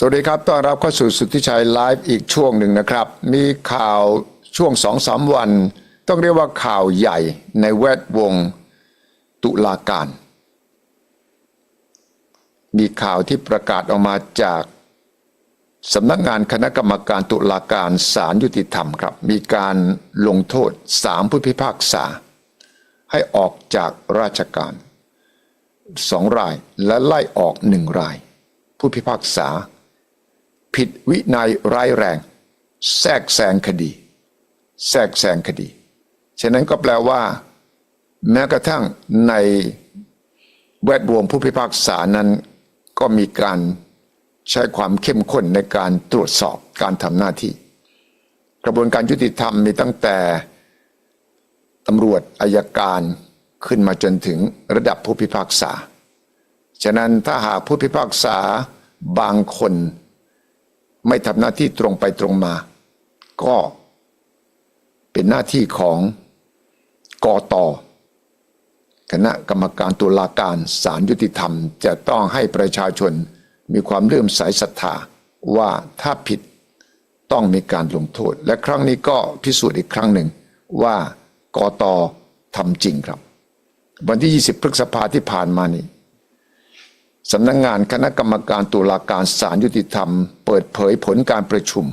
สวัสดีครับ ต้อนรับเข้าสู่สุทธิชัยไลฟ์อีกช่วงหนึ่งนะครับ มีข่าวช่วงสองสามวัน ต้องเรียกว่าข่าวใหญ่ในแวดวงตุลาการ มีข่าวที่ประกาศออกมาจากสำนักงานคณะกรรมการตุลาการศาลยุติธรรมครับ มีการลงโทษสามผู้พิพากษา ให้ออกจากราชการสองรายและไล่ออกหนึ่งราย ผู้พิพากษา ผิดวินัยร้ายแรง แทรกแซงคดี แทรกแซงคดี ฉะนั้นก็แปลว่า แม้กระทั่งในแวดวงผู้พิพากษานั้นก็มีการใช้ความเข้มข้นในการตรวจสอบการทำหน้าที่ กระบวนการยุติธรรมมีตั้งแต่ตำรวจอายการขึ้นมาจนถึงระดับผู้พิพากษา ฉะนั้นถ้าหากผู้พิพากษาบางคน ไม่ทำหน้าที่ตรงไปตรงมา ก็เป็นหน้าที่ของกอตอคณะกรรมการตุลาการศาลยุติธรรม จะต้องให้ประชาชนมีความเลื่อมใสศรัทธาว่าถ้าผิดต้องมีการลงโทษ และครั้งนี้ก็พิสูจน์อีกครั้งหนึ่งว่ากอตอทำจริงครับ วันที่ 20 พฤษภาที่ผ่านมานี้ สำนักงงานคณะกรรมการตุลาการศาลยุติธรรม เปิดเผยผลการประชุม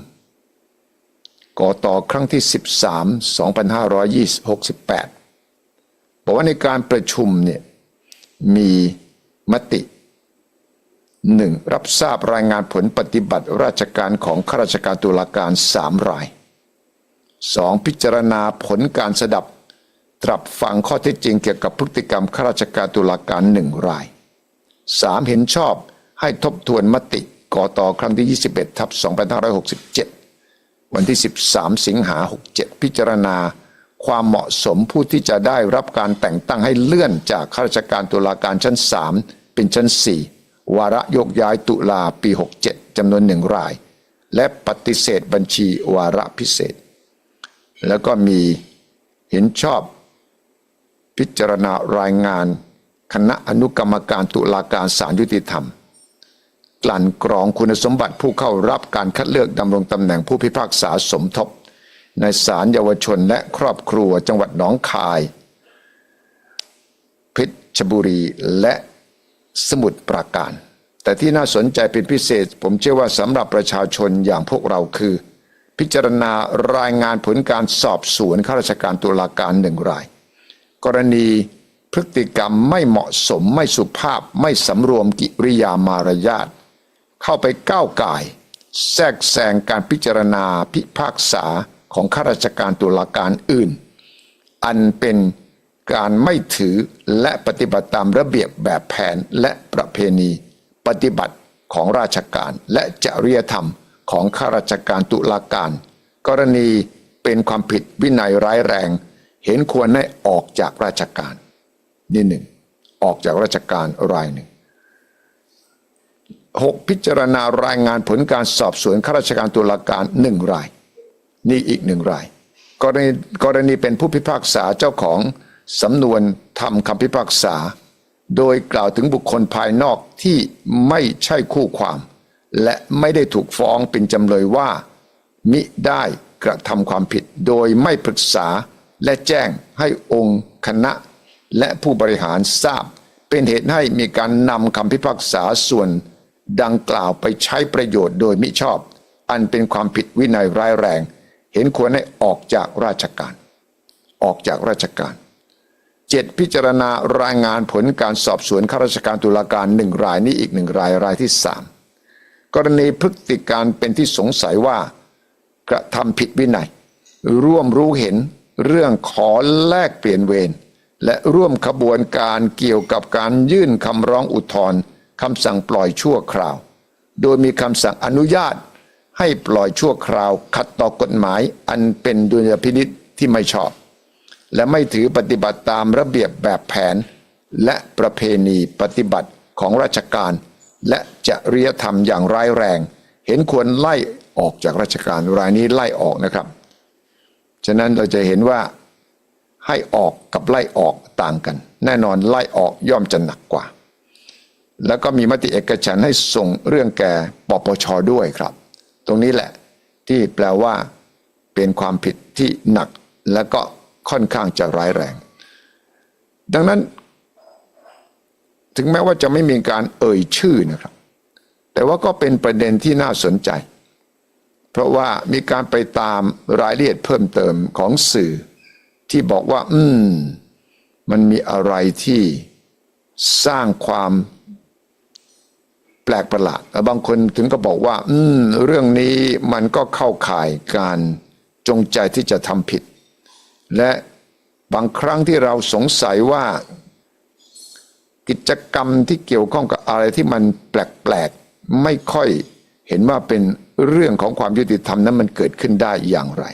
กตครั้งที่ 13 2568 บอกว่าในการประชุมเนี่ยมีมติหนึ่งรับทราบรายงานผลปฏิบัติราชการของข้าราชการตุลาการสามรายสองพิจารณาผลการสดับ ตรับฟังข้อเท็จจริงเกี่ยวกับพฤติกรรมข้าราชการตุลาการหนึ่งราย สามเห็นชอบให้ทบทวนมติกตครั้งที่ 21ทับ2567 วันที่ 13 สิงหา 67 พิจารณา ความเหมาะสมผู้ที่จะได้รับการแต่งตั้งให้เลื่อนจากข้าราชการตุลาการชั้น 3 เป็นชั้น 4 วาระยกย้ายตุลาปี 67จำนวนหนึ่งราย และปฏิเสธบัญชีวาระพิเศษ แล้วก็มีเห็นชอบพิจารณารายงาน คณะอนุกรรมการตุลาการศาลยุติธรรม กลั่นกรองคุณสมบัติผู้เข้ารับการคัดเลือกดำรงตำแหน่งผู้พิพากษาสมทบ ในศาลเยาวชนและครอบครัวจังหวัดหนองคายเพชรบุรีและสมุทรปราการ แต่ที่น่าสนใจเป็นพิเศษ ผมเชื่อว่าสำหรับประชาชนอย่างพวกเราคือ พิจารณารายงานผลการสอบสวนข้าราชการตุลาการหนึ่งราย กรณี พฤติกรรมไม่เหมาะสมไม่สุภาพไม่สำรวมกิริยามารยาทเข้าไปก้าวไก่าย แทรกแซงการพิจารณาพิพากษาของข้าราชการตุลาการอื่น อันเป็นการไม่ถือและปฏิบัติตามระเบียบแบบแผนและประเพณี ปฏิบัติของราชการและจริยธรรมของข้าราชการตุลาการ กรณีเป็นความผิดวินัยร้ายแรง เห็นควรให้ออกจากราชการ นี่หนึ่งออกจากราชการรายหนึ่งหกพิจารณารายงานผลการสอบสวนข้าราชการตุลาการหนึ่งราย นี่อีกหนึ่งราย กรณีกรณีเป็นผู้พิพากษาเจ้าของสำนวนทำคำพิพากษา โดยกล่าวถึงบุคคลภายนอกที่ไม่ใช่คู่ความ และไม่ได้ถูกฟ้องเป็นจำเลยว่า มิได้กระทำความผิดโดยไม่ปรึกษาและแจ้งให้องค์คณะ และผู้บริหารทราบ เป็นเหตุให้มีการนำคำพิพากษาส่วนดังกล่าวไปใช้ประโยชน์โดยมิชอบ อันเป็นความผิดวินัยร้ายแรง เห็นควรให้ออกจากราชการ ออกจากราชการเจ็ดพิจารณารายงานผลการสอบสวนข้าราชการตุลาการหนึ่งรายนี้อีกหนึ่งรายรายที่สามกรณีพฤติการเป็นที่สงสัยว่า กระทำผิดวินัย ร่วมรู้เห็นเรื่องขอแลกเปลี่ยนเวร และร่วมขบวนการเกี่ยวกับการยื่นคำร้องอุทธรณ์คำสั่งปล่อยชั่วคราว โดยมีคำสั่งอนุญาตให้ปล่อยชั่วคราว ขัดต่อกฎหมายอันเป็นดุลยพินิษที่ไม่ชอบ และไม่ถือปฏิบัติตามระเบียบแบบแผน และประเพณีปฏิบัติของราชการ และจริยธรรมอย่างร้ายแรง เห็นควรไล่ออกจากราชการรายนี้ไล่ออกนะครับ ฉะนั้นเราจะเห็นว่า ให้ออกกับไล่ออกต่างกัน แน่นอนไล่ออกย่อมจะหนักกว่า แล้วก็มีมติเอกฉันให้ส่งเรื่องแก่ปปชด้วยครับ ตรงนี้แหละที่แปลว่า เป็นความผิดที่หนักและก็ค่อนข้างจะร้ายแรง ดังนั้น ถึงแม้ว่าจะไม่มีการเอ่ยชื่อนะครับ แต่ว่าก็เป็นประเด็นที่น่าสนใจ เพราะว่ามีการไปตามรายละเอียดเพิ่มเติมของสื่อ ที่บอกว่า อืม มันมีอะไรที่สร้างความแปลกประหลาดและบางคนถึงก็บอกว่า อืม เรื่องนี้มันก็เข้าข่ายการจงใจที่จะทำผิด และบางครั้งที่เราสงสัยว่า กิจกรรมที่เกี่ยวข้องกับอะไรที่มันแปลกๆ ไม่ค่อยเห็นว่าเป็นเรื่องของความยุติธรรมนั้นมันเกิดขึ้นได้อย่างไร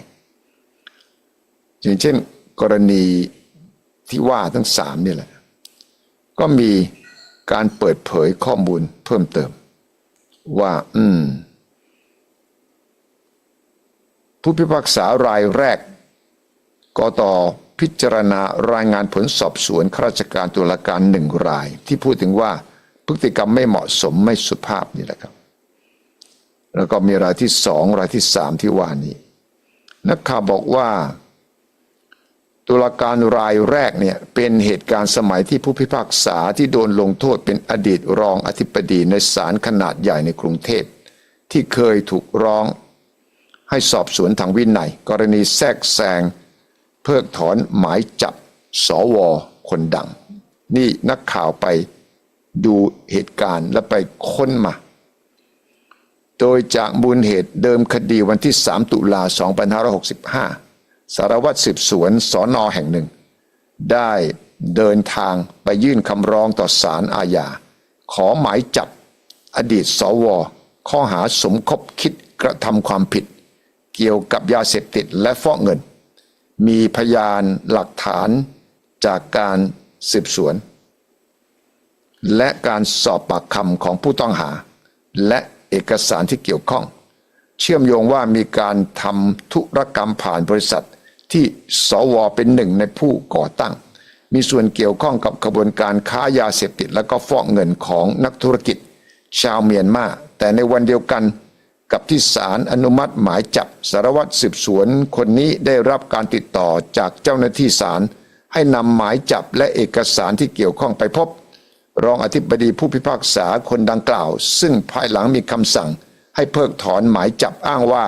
อย่างเช่น กรณีที่ว่าทั้งสามนี่แหละ ก็มีการเปิดเผยข้อมูลเพิ่มเติม ว่า อืม ผู้พิพากษารายแรกกตพิจารณารายงานผลสอบสวนข้าราชการตุลาการหนึ่งราย ที่พูดถึงว่าพฤติกรรมไม่เหมาะสมไม่สุภาพนี่แหละครับ แล้วก็มีรายที่สองรายที่สามที่ว่านี้นักข่าวบอกว่า ตุลาการรายแรกเนี่ยเป็นเหตุการณ์สมัยที่ผู้พิพากษาที่โดนลงโทษเป็นอดีตรองอธิบดีในศาลขนาดใหญ่ในกรุงเทพ ที่เคยถูกร้องให้สอบสวนทางวินัย กรณีแทรกแซงเพิกถอนหมายจับสวคนดัง นี่นักข่าวไปดูเหตุการณ์และไปค้นมา โดยจากมูลเหตุเดิมคดีวันที่ 3 ตุลา 2565 สารวัตรสืบสวนสอนอแห่งหนึ่ง ได้เดินทางไปยื่นคำร้องต่อศาลอาญา ขอหมายจับอดีตสว ข้อหาสมคบคิดกระทำความผิด เกี่ยวกับยาเสพติดและฟอกเงิน มีพยานหลักฐานจากการสืบสวน และการสอบปากคำของผู้ต้องหา และเอกสารที่เกี่ยวข้อง เชื่อมโยงว่ามีการทำธุรกรรมผ่านบริษัท ที่สวเป็นหนึ่งในผู้ก่อตั้ง มีส่วนเกี่ยวข้องกับกระบวนการค้ายาเสพติด และก็ฟอกเงินของนักธุรกิจ ชาวเมียนมา แต่ในวันเดียวกันกับที่ศาลอนุมัติหมายจับสารวัตรสืบสวนคนนี้ได้รับการติดต่อจากเจ้าหน้าที่ศาลให้นำหมายจับและเอกสารที่เกี่ยวข้องไปพบ รองอธิบดีผู้พิพากษาคนดังกล่าว ซึ่งภายหลังมีคำสั่งให้เพิกถอนหมายจับอ้างว่า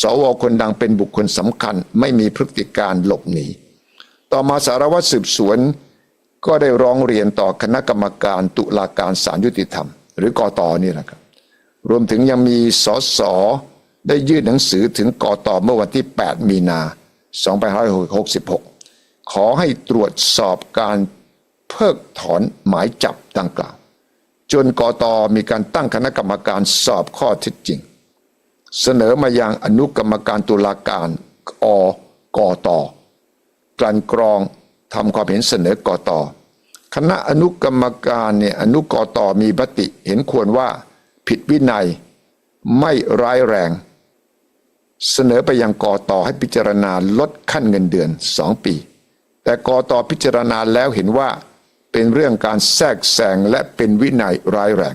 สวคนดังเป็นบุคคลสำคัญไม่มีพฤติการหลบหนี ต่อมาสารวัตรสืบสวน ก็ได้ร้องเรียนต่อคณะกรรมการตุลาการศาลยุติธรรม หรือกอตอนี่แหละครับ รวมถึงยังมีสสได้ยื่นหนังสือถึงกอตอเมื่อวันที่ 8 มีนา2566 ขอให้ตรวจสอบการเพิกถอนหมายจับดังกล่าว จนกอตอมีการตั้งคณะกรรมการสอบข้อเท็จจริง เสนอมายังอนุกรรมการตุลาการอกอตกลั่นกรองทำความเห็นเสนอกอตอคณะอนุกรรมการเนี่ยอนุกอตมีมติเห็นควรว่าผิดวินัยไม่ร้ายแรง เสนอไปยังกอตอให้พิจารณาลดขั้นเงินเดือนสองปี แต่กอตพิจารณาแล้วเห็นว่าเป็นเรื่องการแทรกแซงและเป็นวินัยร้ายแรง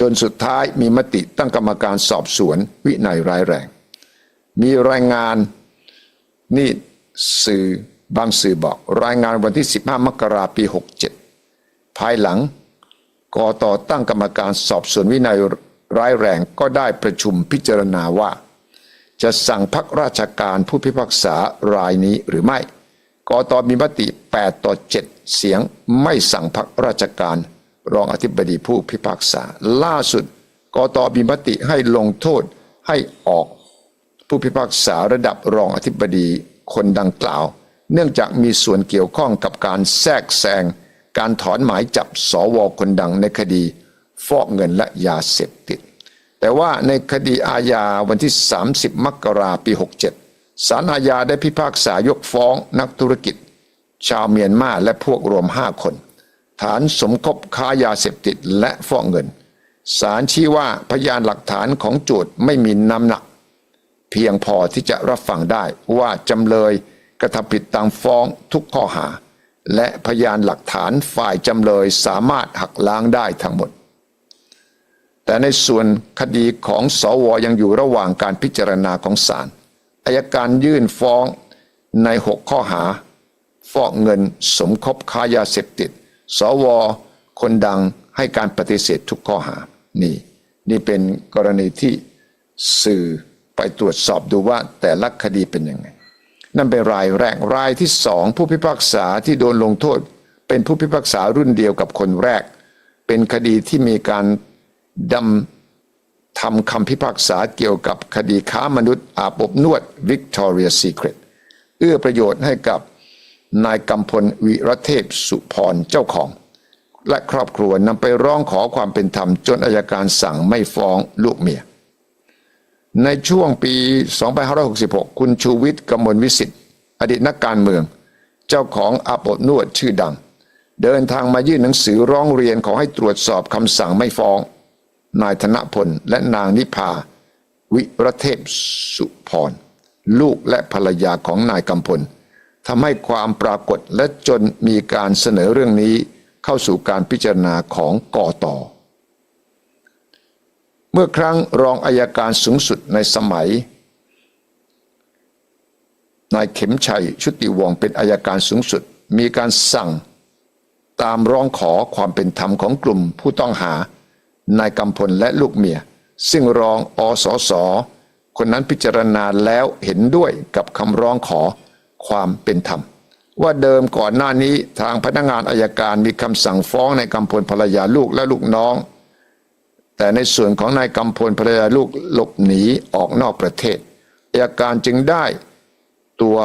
จนสุดท้ายมีมติตั้งกรรมการสอบสวนวินัยร้ายแรง มีรายงานนี่สื่อบางสื่อบอก รายงานวันที่ 15 มกราปี 67 ภายหลังกอตตั้งกรรมการสอบสวนวินัยร้ายแรงก็ได้ประชุมพิจารณาว่า จะสั่งพักราชการผู้พิพากษารายนี้หรือไม่กอตมีมติ 8 ต่อ 7 เสียงไม่สั่งพักราชการ รองอธิบดีผู้พิพากษา ล่าสุดกตมีมติให้ลงโทษให้ออกผู้พิพากษาระดับรองอธิบดีคนดังกล่าว เนื่องจากมีส่วนเกี่ยวข้องกับการแทรกแซงการถอนหมายจับสวคนดังในคดีฟอกเงินและยาเสพติด แต่ว่าในคดีอาญาวันที่ 30 มกราปี 67 ศาลอาญาได้พิพากษายกฟ้องนักธุรกิจ ชาวเมียนมาและพวกรวม 5 คน ฐานสมคบค้ายาเสพติดและฟอกเงินศาลชี้ว่าพยานหลักฐานของโจทย์ไม่มีน้ำหนัก เพียงพอที่จะรับฟังได้ว่าจำเลยกระทำผิดตามฟ้องทุกข้อหา และพยานหลักฐานฝ่ายจำเลยสามารถหักล้างได้ทั้งหมด แต่ในส่วนคดีของสวยังอยู่ระหว่างการพิจารณาของศาลอายการยื่นฟ้องในหกข้อหา ฟอกเงินสมคบค้ายาเสพติด สวคนดังให้การปฏิเสธทุกข้อหา นี่ นี่เป็นกรณีที่สื่อไปตรวจสอบดูว่าแต่ละคดีเป็นยังไง นั่นเป็นรายแรก รายที่สองผู้พิพากษาที่โดนลงโทษ เป็นผู้พิพากษารุ่นเดียวกับคนแรก เป็นคดีที่มีการดำทำคำพิพากษาเกี่ยวกับคดีค้ามนุษย์อาบอบนวด Victoria Secret เอื้อประโยชน์ให้กับ นายกำพลวิรเทพสุพรเจ้าของ และครอบครัวนำไปร้องขอความเป็นธรรมจนอายการสั่งไม่ฟ้องลูกเมีย ในช่วงปี 2566 คุณชูวิทย์กมลวิสิทธิ์ อดีตนักการเมือง เจ้าของอาบอบนวดชื่อดัง เดินทางมายื่นหนังสือร้องเรียนขอให้ตรวจสอบคำสั่งไม่ฟ้อง นายธนพลและนางนิพา วิรเทพสุพรลูกและภรรยาของนายกำพล ทำให้ความปรากฏและจนมีการเสนอเรื่องนี้เข้าสู่การพิจารณาของกอตอเมื่อครั้งรองอายการสูงสุดในสมัย นายเข็มชัยชุติวงศ์เป็นอายการสูงสุด มีการสั่งตามร้องขอความเป็นธรรมของกลุ่มผู้ต้องหานายกำพลและลูกเมีย ซึ่งรองอสส คนนั้นพิจารณาแล้วเห็นด้วยกับคำร้องขอ ความเป็นธรรม ว่าเดิมก่อนหน้านี้ทางพนักงานอายการมีคำสั่งฟ้องนายกำพลภรรยาลูกและลูกน้อง แต่ในส่วนของนายกำพลภรรยาลูกหลบหนีออกนอกประเทศอายการจึงได้ตัว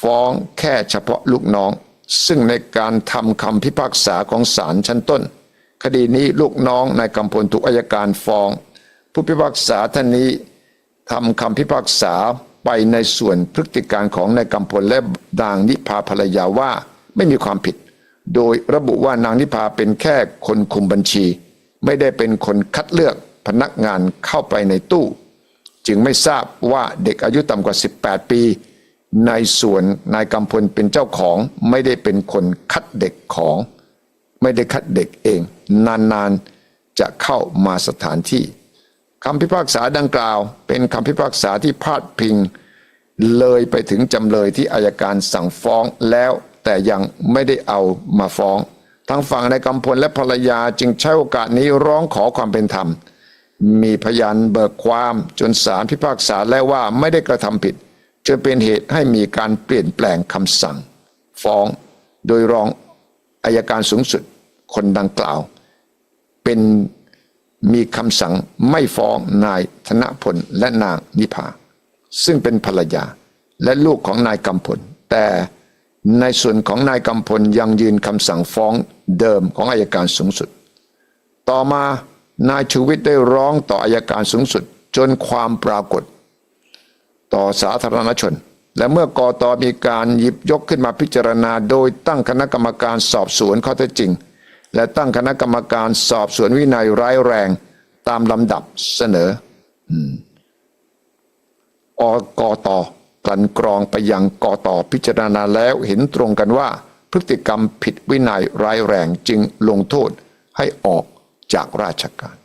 ฟ้องแค่เฉพาะลูกน้อง ซึ่งในการทำคำพิพากษาของศาลชั้นต้น คดีนี้ลูกน้องนายกำพลถูกอายการฟ้อง ผู้พิพากษาท่านนี้ทำคำพิพากษา ไปในส่วนพฤติการของนายกำพลและนางนิพาภรรยาว่าไม่มีความผิด โดยระบุว่านางนิพาเป็นแค่คนคุมบัญชี ไม่ได้เป็นคนคัดเลือกพนักงานเข้าไปในตู้ จึงไม่ทราบว่าเด็กอายุต่ำกว่า 18 ปี ในส่วนนายกำพลเป็นเจ้าของไม่ได้เป็นคนคัดเด็กของ ไม่ได้คัดเด็กเอง นานๆจะเข้ามาสถานที่ คำพิพากษาดังกล่าว เป็นคำพิพากษาที่พาดพิง เลยไปถึงจำเลยที่อายการสั่งฟ้องแล้วแต่ยังไม่ได้เอามาฟ้องทางฝั่งนายกำพลและภรรยาจึงใช้โอกาสนี้ร้องขอความเป็นธรรม มีพยานเบิกความจนศาลพิพากษาแล้วว่าไม่ได้กระทำผิดจนเป็นเหตุให้มีการเปลี่ยนแปลงคำสั่ง ฟ้องโดยรองอายการสูงสุดคนดังกล่าว เป็น มีคำสั่งไม่ฟ้องนายธนพลและนางนิพาซึ่งเป็นภรรยาและลูกของนายกำพล แต่ในส่วนของนายกำพลยังยืนคำสั่งฟ้องเดิมของอายการสูงสุด ต่อมานายชูวิทย์ได้ร้องต่ออายการสูงสุดจนความปรากฏ ต่อสาธารณชน และเมื่อกอตอมีการหยิบยกขึ้นมาพิจารณา โดยตั้งคณะกรรมการสอบสวนข้อเท็จจริง และตั้งคณะกรรมการสอบสวนวินัยร้ายแรงตามลำดับเสนออกตกลั่นกรองไปยังกตพิจารณาแล้วเห็นตรงกันว่า พฤติกรรมผิดวินัยร้ายแรงจึงลงโทษให้ออกจากราชการ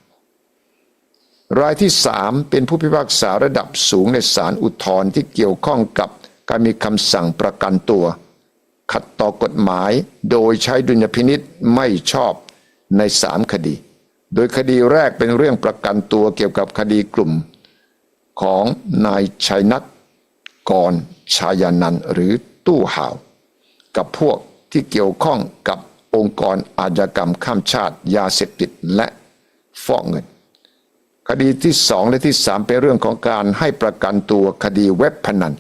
รายที่สามเป็นผู้พิพากษาระดับสูงในศาลอุทธรณ์ที่เกี่ยวข้องกับการมีคำสั่งประกันตัว ขัดต่อกฎหมาย โดยใช้ดุลยพินิษไม่ชอบในสามคดี โดยคดีแรกเป็นเรื่องประกันตัวเกี่ยวกับคดีกลุ่ม ของนายชัยนัทกรชายานันหรือตู้ห่าว กับพวกที่เกี่ยวข้องกับองค์กรอาชญากรรมข้ามชาติ ยาเสพติดและฟอกเงิน คดีที่สองและที่สามเป็นเรื่องของการให้ประกันตัวคดีเว็บพนัน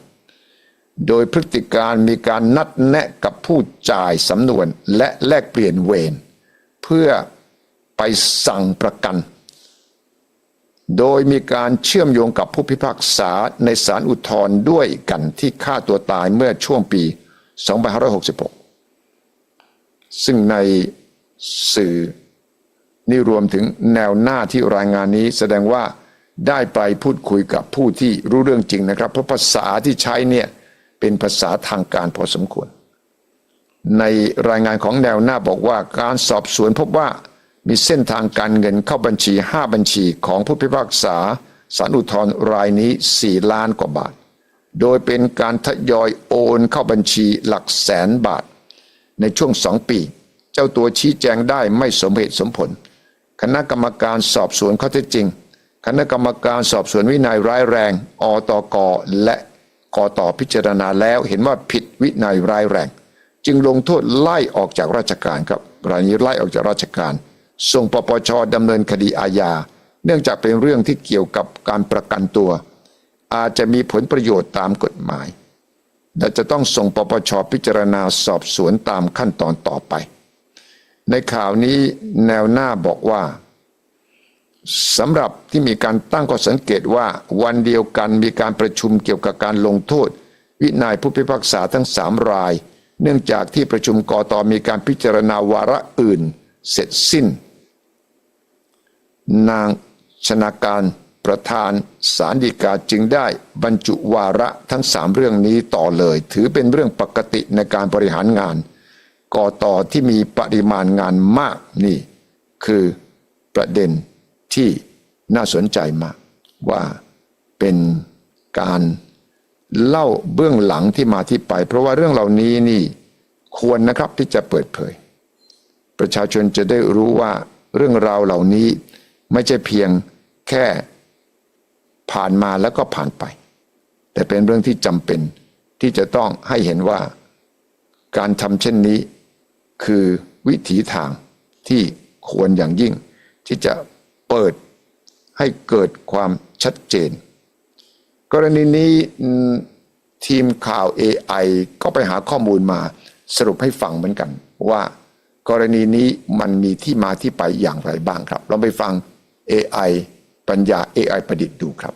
โดยพฤติการมีการนัดแนะกับผู้จ่ายสำนวนและแลกเปลี่ยนเวรเพื่อไปสั่งประกัน โดยมีการเชื่อมโยงกับผู้พิพากษาในศาลอุทธรณ์ด้วยกันที่ฆ่าตัวตายเมื่อช่วงปี 2566 ซึ่งในสื่อนี่รวมถึงแนวหน้าที่รายงานนี้แสดงว่าได้ไปพูดคุยกับผู้ที่รู้เรื่องจริงนะครับ เพราะภาษาที่ใช้เนี่ย เป็นภาษาทางการพอสมควร ในรายงานของแนวหน้าบอกว่าการสอบสวนพบว่ามีเส้นทางการเงินเข้าบัญชี 5 บัญชีของผู้พิพากษาสารอุทธรรายนี้ 4 ล้านกว่าบาท โดยเป็นการทยอยโอนเข้าบัญชีหลักแสนบาท ในช่วงสองปี เจ้าตัวชี้แจงได้ไม่สมเหตุสมผล คณะกรรมการสอบสวนข้อเท็จจริง คณะกรรมการสอบสวนวินัยร้ายแรง อตกและ กตพิจารณาแล้วเห็นว่าผิดวินัยร้ายแรง จึงลงโทษไล่ออกจากราชการครับรายนี้ไล่ออกจากราชการ ส่งปปชดำเนินคดีอาญา เนื่องจากเป็นเรื่องที่เกี่ยวกับการประกันตัว อาจจะมีผลประโยชน์ตามกฎหมาย และจะต้องส่งปปชพิจารณาสอบสวนตามขั้นตอนต่อไป ในข่าวนี้แนวหน้าบอกว่า สำหรับที่มีการตั้งข้อสังเกตว่าวันเดียวกันมีการประชุมเกี่ยวกับการลงโทษ วินัยผู้พิพากษาทั้งสามราย เนื่องจากที่ประชุมกอตอมีการพิจารณาวาระอื่น เสร็จสิ้น นางชนาการประธานสารดีกาจึงได้บรรจุวาระทั้งสามเรื่องนี้ต่อเลย ถือเป็นเรื่องปกติในการบริหารงานกอตอที่มีปริมาณงานมากนี่ คือประเด็น ที่น่าสนใจมากว่าเป็นการเล่าเบื้องหลังที่มาที่ไป เพราะว่าเรื่องเหล่านี้นี่ควรนะครับที่จะเปิดเผย ประชาชนจะได้รู้ว่าเรื่องราวเหล่านี้ไม่ใช่เพียงแค่ผ่านมาแล้วก็ผ่านไป แต่เป็นเรื่องที่จำเป็นที่จะต้องให้เห็นว่าการทำเช่นนี้ คือวิถีทางที่ควรอย่างยิ่งที่จะ เปิดให้เกิดความชัดเจน กรณีนี้ทีมข่าว AI ก็ไปหาข้อมูลมาสรุปให้ฟังเหมือนกัน ว่ากรณีนี้มันมีที่มาที่ไปอย่างไรบ้างครับลองไปฟัง AI ปัญญา AI ประดิษฐ์ดูครับ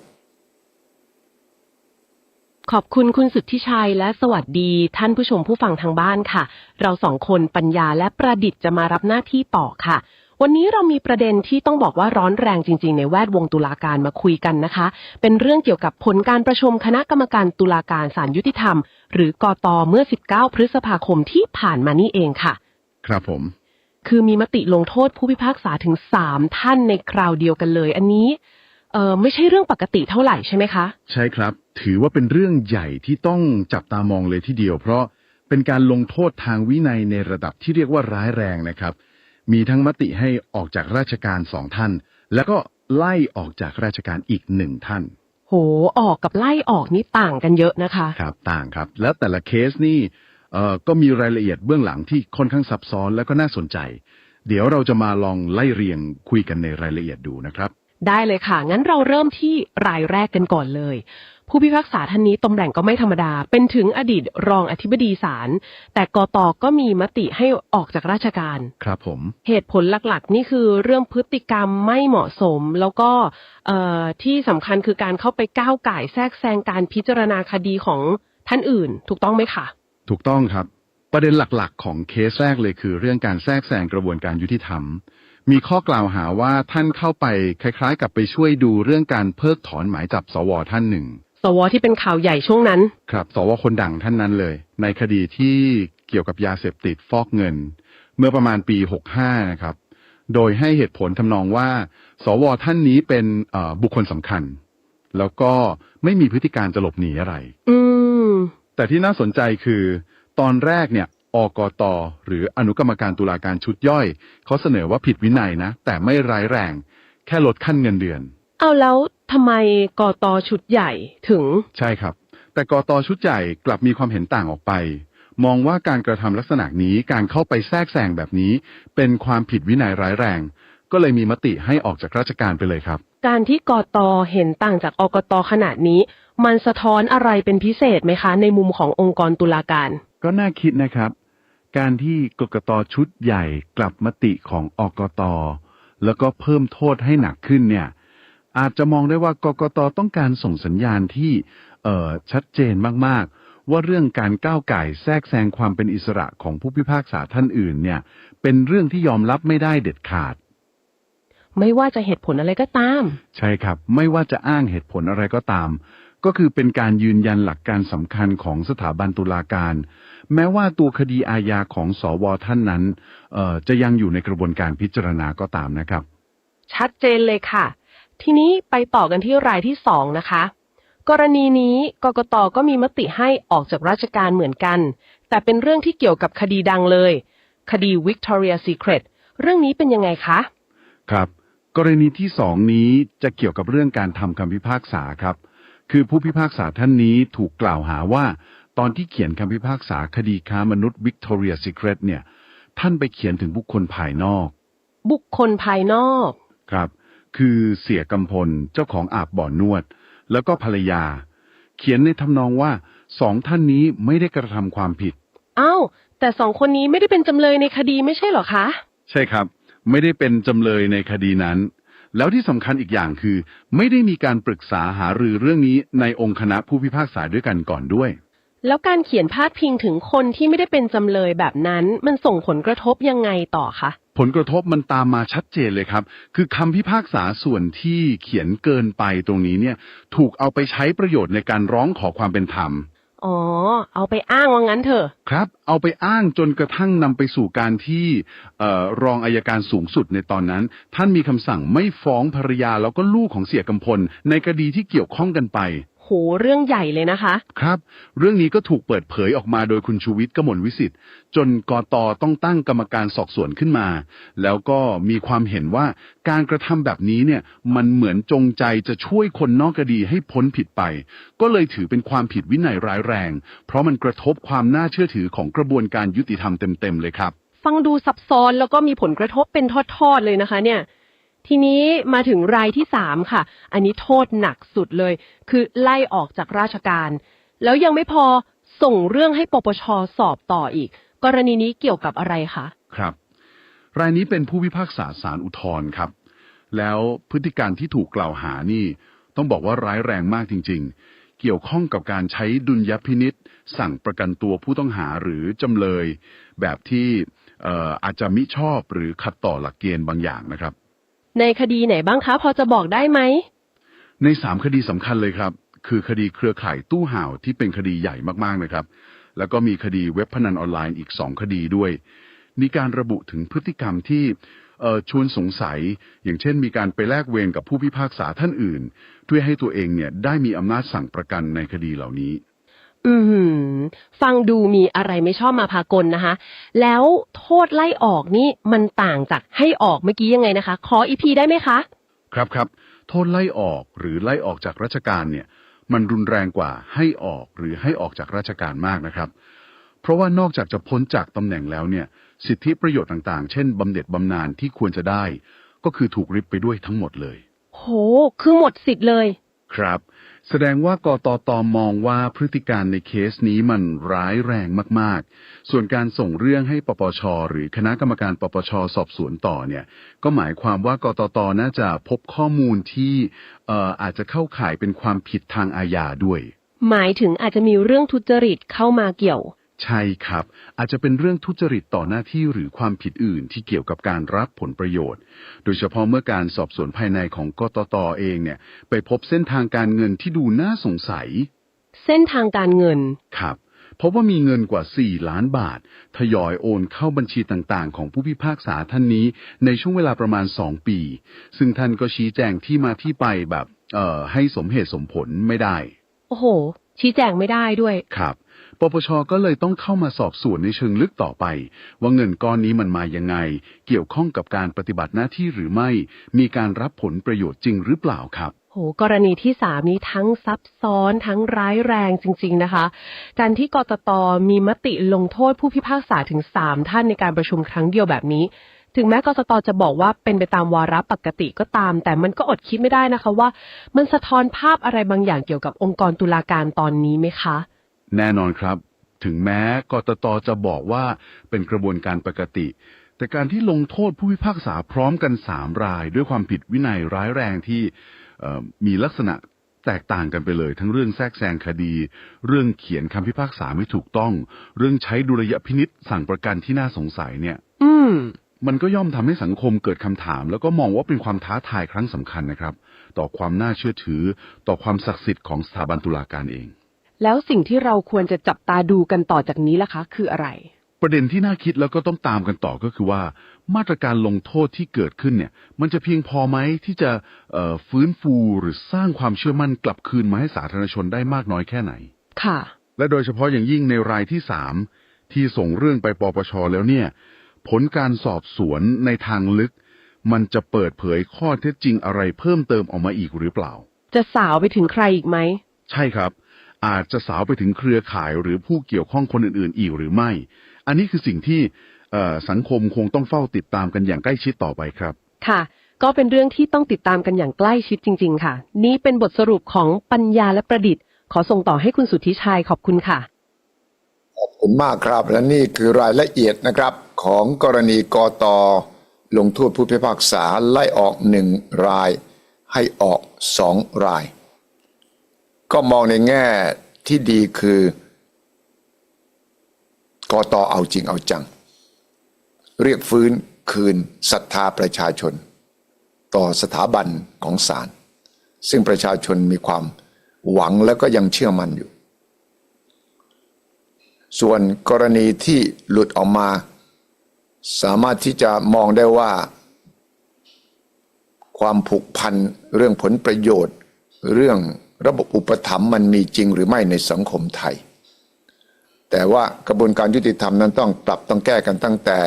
ขอบคุณคุณสุทธิชัยและสวัสดีท่านผู้ชมผู้ฟังทางบ้านค่ะ เราสองคนปัญญาและประดิษฐ์จะมารับหน้าที่ต่อค่ะ วันนี้เรามีประเด็นที่ต้องบอกว่าร้อนแรงจริง ๆ ในแวดวงตุลาการมาคุยกันนะคะ เป็นเรื่องเกี่ยวกับผลการประชุมคณะกรรมการตุลาการศาลยุติธรรม หรือกตเมื่อ 19 พฤษภาคมที่ผ่านมานี่เองค่ะ ครับผม คือมีมติลงโทษผู้พิพากษาถึง 3 ท่านในคราวเดียวกันเลย อันนี้เออไม่ใช่เรื่องปกติเท่าไหร่ใช่ไหมคะ ใช่ครับ ถือว่าเป็นเรื่องใหญ่ที่ต้องจับตามองเลยทีเดียว เพราะเป็นการลงโทษทางวินัยในระดับที่เรียกว่าร้ายแรงนะครับ มีทั้งมติให้ออกจากราชการสองท่าน แล้วก็ไล่ออกจากราชการอีกหนึ่งท่าน โห ออกกับไล่ออกนี่ต่างกันเยอะนะคะ ครับ ต่างครับ แล้วแต่ละเคสนี่เอ่อก็มีรายละเอียดเบื้องหลังที่ค่อนข้างซับซ้อนแล้วก็น่าสนใจ เดี๋ยวเราจะมาลองไล่เรียงคุยกันในรายละเอียดดูนะครับ ได้เลยค่ะ งั้นเราเริ่มที่รายแรกกันก่อนเลย ผู้พิพากษาท่านนี้ตำแหน่งก็ไม่ธรรมดา เป็นถึงอดีตรองอธิบดีศาล แต่กตก็มีมติให้ออกจากราชการ ครับผม เหตุผลหลักๆ นี่คือเรื่องพฤติกรรมไม่เหมาะสม แล้วก็เอ่อที่สำคัญคือการเข้าไปก้าวไก่ายแทรกแซงการพิจารณาคดีของท่านอื่น ถูกต้องไหมคะ ถูกต้องครับ ประเด็นหลักๆ ของเคสแรกเลยคือ เรื่องการแทรกแซงกระบวนการยุติธรรม มีข้อกล่าวหาว่าท่านเข้าไปคล้ายๆ กับไปช่วยดูเรื่องการเพิกถอนหมายจับสวท่านหนึ่ง สวที่เป็นข่าวใหญ่ช่วงนั้น ครับสวคนดังท่านนั้นเลย ในคดีที่เกี่ยวกับยาเสพติดฟอกเงิน เมื่อประมาณปี 65 นะครับ โดยให้เหตุผลทำนองว่า สวท่านนี้เป็นเอ่อบุคคลสำคัญ แล้วก็ไม่มีพฤติการจะหลบหนีอะไร อืมแต่ที่น่าสนใจคือ ตอนแรกเนี่ย อกต หรืออนุกรรมการตุลาการชุดย่อย เขาเสนอว่าผิดวินัยนะ แต่ไม่ร้ายแรง แค่ลดขั้นเงินเดือน เอาแล้วทำไมกตชุดใหญ่ถึง ใช่ครับ แต่กตชุดใหญ่กลับมีความเห็นต่างออกไป มองว่าการกระทำลักษณะนี้การเข้าไปแทรกแซงแบบนี้ เป็นความผิดวินัยร้ายแรง ก็เลยมีมติให้ออกจากราชการไปเลยครับ การที่กตเห็นต่างจากอกตขนาดนี้ มันสะท้อนอะไรเป็นพิเศษไหมคะ ในมุมขององค์กรตุลาการ ก็น่าคิดนะครับ การที่กกตชุดใหญ่กลับมติของอกต แล้วก็เพิ่มโทษให้หนักขึ้นเนี่ย อาจจะมองได้ว่ากกตต้องการส่งสัญญาณที่เอ่อชัดเจนมากๆ ว่าเรื่องการก้าวไก่ายแทรกแซงความเป็นอิสระของผู้พิพากษาท่านอื่นเนี่ย เป็นเรื่องที่ยอมรับไม่ได้เด็ดขาด ไม่ว่าจะเหตุผลอะไรก็ตาม ใช่ครับ ไม่ว่าจะอ้างเหตุผลอะไรก็ตาม กก็คือเป็นการยืนยันหลักการสำคัญของสถาบันตุลาการ แม้ว่าตัวคดีอาญาของสวท่านนั้นเอ่อจะยังอยู่ในกระบวนการพิจารณาก็ตามนะครับ ชัดเจนเลยค่ะ ทีนี้ไปต่อกันที่รายที่สองนะคะ กรณีนี้กกตก็มีมติให้ออกจากราชการเหมือนกัน แต่เป็นเรื่องที่เกี่ยวกับคดีดังเลย คดี Victoria Secret เรื่องนี้เป็นยังไงคะ ครับ กรณีที่สองนี้จะเกี่ยวกับเรื่องการทำคำพิพากษาครับ คือผู้พิพากษาท่านนี้ถูกกล่าวหาว่า ตอนที่เขียนคำพิพากษาคดีค้ามนุษย์ Victoria Secret เนี่ย ท่านไปเขียนถึงบุคคลภายนอก บุคคลภายนอก ครับ คือเสียกำพลเจ้าของอาบบ่อนนวด แล้วก็ภรรยา เขียนในทำนองว่าสองท่านนี้ไม่ได้กระทำความผิด อ้าว แต่สองคนนี้ไม่ได้เป็นจำเลยในคดีไม่ใช่เหรอคะ ใช่ครับ ไม่ได้เป็นจำเลยในคดีนั้น แล้วที่สำคัญอีกอย่างคือ ไม่ได้มีการปรึกษาหารือเรื่องนี้ในองค์คณะผู้พิพากษาด้วยกันก่อนด้วย แล้วการเขียนพาดพิงถึงคนที่ไม่ได้เป็นจำเลยแบบนั้น มันส่งผลกระทบยังไงต่อคะผลกระทบมันตามมาชัดเจนเลยครับ คือคำพิพากษาส่วนที่เขียนเกินไปตรงนี้เนี่ย ถูกเอาไปใช้ประโยชน์ในการร้องขอความเป็นธรรม อ๋อ เอาไปอ้างว่างั้นเถอะ ครับ เอาไปอ้างจนกระทั่งนำไปสู่การที่เอ่อรองอายการสูงสุดในตอนนั้น ท่านมีคำสั่งไม่ฟ้องภรรยาแล้วก็ลูกของเสียกำพลในคดีที่เกี่ยวข้องกันไป โหเรื่องใหญ่เลยนะคะ ครับ เรื่องนี้ก็ถูกเปิดเผยออกมาโดยคุณชูวิทย์กมลวิสิทธิ์ จนกตต้องตั้งกรรมการสอบสวนขึ้นมา แล้วก็มีความเห็นว่าการกระทำแบบนี้เนี่ยมันเหมือนจงใจจะช่วยคนนอกคดีให้พ้นผิดไป ก็เลยถือเป็นความผิดวินัยร้ายแรง เพราะมันกระทบความน่าเชื่อถือของกระบวนการยุติธรรมเต็มๆเลยครับ ฟังดูซับซ้อนแล้วก็มีผลกระทบเป็นทอดๆเลยนะคะเนี่ย ทีนี้มาถึงรายที่สามค่ะ อันนี้โทษหนักสุดเลย คือไล่ออกจากราชการ แล้วยังไม่พอส่งเรื่องให้ปปชสอบต่ออีก กรณีนี้เกี่ยวกับอะไรคะครับ รายนี้เป็นผู้พิพากษาศาลอุทธรณ์ครับ แล้วพฤติการที่ถูกกล่าวหานี่ ต้องบอกว่าร้ายแรงมากจริง ๆ เกี่ยวข้องกับการใช้ดุลยพินิษสั่งประกันตัวผู้ต้องหาหรือจำเลย แบบที่เอ่ออาจจะมิชอบหรือขัดต่อหลักเกณฑ์บางอย่างนะครับ ในคดีไหนบ้างคะ พอจะบอกได้ไหม ในสามคดีสำคัญเลยครับ คือคดีเครือข่ายตู้ห่าวที่เป็นคดีใหญ่มากๆนะครับ แล้วก็มีคดีเว็บพนันออนไลน์อีกสองคดีด้วย มีการระบุถึงพฤติกรรมที่ชวนสงสัย อย่างเช่น มีการไปแลกเวรกับผู้พิพากษาท่านอื่นเพื่อให้ตัวเองเนี่ยได้มีอำนาจสั่งประกันในคดีเหล่านี้ อืมฟังดูมีอะไรไม่ชอบมาพากลนะคะ แล้วโทษไล่ออกนี่มันต่างจากให้ออกเมื่อกี้ยังไงนะคะ ขออีพีได้ไหมคะ ครับครับ โทษไล่ออกหรือไล่ออกจากราชการเนี่ย มันรุนแรงกว่าให้ออกหรือให้ออกจากราชการมากนะครับ เพราะว่านอกจากจะพ้นจากตำแหน่งแล้วเนี่ย สิทธิประโยชน์ต่างๆ เช่นบำเหน็จบำนาญที่ควรจะได้ ก็คือถูกริบไปด้วยทั้งหมดเลย โห คือหมดสิทธิ์เลย ครับ แสดงว่ากตตมองว่าพฤติการในเคสนี้มันร้ายแรงมาก ๆ ส่วนการส่งเรื่องให้ปปช หรือคณะกรรมการปปชสอบสวนต่อเนี่ย ก็หมายความว่ากตตน่าจะพบข้อมูลที่อออาจจะเข้าข่ายเป็นความผิดทางอาญาด้วย หมายถึงอาจจะมีเรื่องทุจริตเข้ามาเกี่ยว ใช่ครับ อาจจะเป็นเรื่องทุจริตต่อหน้าที่หรือความผิดอื่นที่เกี่ยวกับการรับผลประโยชน์ โดยเฉพาะเมื่อการสอบสวนภายในของกตตเองเนี่ย ไปพบเส้นทางการเงินที่ดูน่าสงสัย เส้นทางการเงินครับ เพราะว่ามีเงินกว่า 4 ล้านบาท ทยอยโอนเข้าบัญชีต่างๆ ของผู้พิพากษาท่านนี้ในช่วงเวลาประมาณ 2 ปี ซึ่งท่านก็ชี้แจงที่มาที่ไปแบบ เอ่อให้สมเหตุสมผลไม่ได้ โอ้โห ชี้แจงไม่ได้ด้วยครับ ปปชก็เลยต้องเข้ามาสอบสวนในเชิงลึกต่อไป ว่าเงินก้อนนี้มันมายังไง เกี่ยวข้องกับการปฏิบัติหน้าที่หรือไม่ มีการรับผลประโยชน์จริงหรือเปล่าครับโหกรณีที่สามนี้ทั้งซับซ้อนทั้งร้ายแรงจริง ๆ นะคะ การที่กตตมีมติลงโทษผู้พิพากษาถึงสามท่านในการประชุมครั้งเดียวแบบนี้ ถึงแม้กตตจะบอกว่าเป็นไปตามวาระปกติก็ตาม แต่มันก็อดคิดไม่ได้นะคะว่า มันสะท้อนภาพอะไรบางอย่างเกี่ยวกับองค์กรตุลาการตอนนี้ไหมคะ แน่นอนครับ ถึงแม้กตตจะบอกว่าเป็นกระบวนการปกติ แต่การที่ลงโทษผู้พิพากษาพร้อมกันสามราย ด้วยความผิดวินัยร้ายแรงที่เอ่อมีลักษณะแตกต่างกันไปเลย ทั้งเรื่องแทรกแซงคดี เรื่องเขียนคำพิพากษาไม่ถูกต้อง เรื่องใช้ดุลยพินิษสั่งประกันที่น่าสงสัยเนี่ย อืมมันก็ย่อมทำให้สังคมเกิดคำถาม แล้วก็มองว่าเป็นความท้าทายครั้งสำคัญนะครับ ต่อความน่าเชื่อถือ ต่อความศักดิ์สิทธิ์ของสถาบันตุลาการเอง แล้วสิ่งที่เราควรจะจับตาดูกันต่อจากนี้ล่ะคะ คืออะไร ประเด็นที่น่าคิดแล้วก็ต้องตามกันต่อก็คือว่า มาตรการลงโทษที่เกิดขึ้นเนี่ย มันจะเพียงพอไหมที่จะเอ่อฟื้นฟูหรือสร้างความเชื่อมั่นกลับคืนมาให้สาธารณชนได้มากน้อยแค่ไหน ค่ะ และโดยเฉพาะอย่างยิ่งในรายที่สามที่ส่งเรื่องไปปปชแล้วเนี่ย ผลการสอบสวนในทางลึก มันจะเปิดเผยข้อเท็จจริงอะไรเพิ่มเติมออกมาอีกหรือเปล่า จะสาวไปถึงใครอีกไหม ใช่ครับ อาจจะสาวไปถึงเครือข่ายหรือผู้เกี่ยวข้องคนอื่นๆ อีกหรือไม่ อันนี้คือสิ่งที่เอ่อสังคมคงต้องเฝ้าติดตามกันอย่างใกล้ชิดต่อไปครับ ค่ะ ก็เป็นเรื่องที่ต้องติดตามกันอย่างใกล้ชิดจริง ๆ ค่ะ นี่เป็นบทสรุปของปัญญาและประดิษฐ์ ขอส่งต่อให้คุณสุทธิชัยขอบคุณค่ะ ขอบคุณมากครับ และนี่คือรายละเอียดนะครับ ของกรณีกตลงโทษผู้พิพากษาไล่ออกหนึ่งราย ให้ออกสองราย ก็มองในแง่ที่ดีคือกตเอาจริงเอาจัง เรียกฟื้นคืนศรัทธาประชาชน ต่อสถาบันของศาลซึ่งประชาชนมีความหวังแล้วก็ยังเชื่อมั่นอยู่ ส่วนกรณีที่หลุดออกมา สามารถที่จะมองได้ว่า ความผูกพันเรื่องผลประโยชน์ เรื่อง ระบบอุปถัมภ์มันมีจริงหรือไม่ในสังคมไทย แต่ว่ากระบวนการยุติธรรมนั้นต้องปรับต้องแก้กันตั้งแต่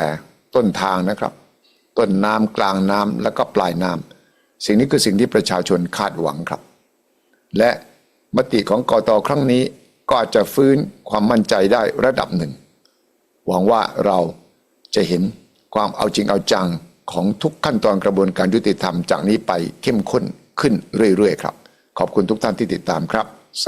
ต้นทางนะครับ ต้นน้ำกลางน้ำแล้วก็ปลายน้ำสิ่งนี้คือสิ่งที่ประชาชนคาดหวังครับ และมติของกอตครั้งนี้ก็อาจจะฟื้นความมั่นใจได้ระดับหนึ่ง หวังว่าเราจะเห็นความเอาจริงเอาจังของทุกขั้นตอนกระบวนการยุติธรรมจากนี้ไปเข้มข้นขึ้นเรื่อยๆครับ ขอบคุณทุกท่านที่ติดตามครับ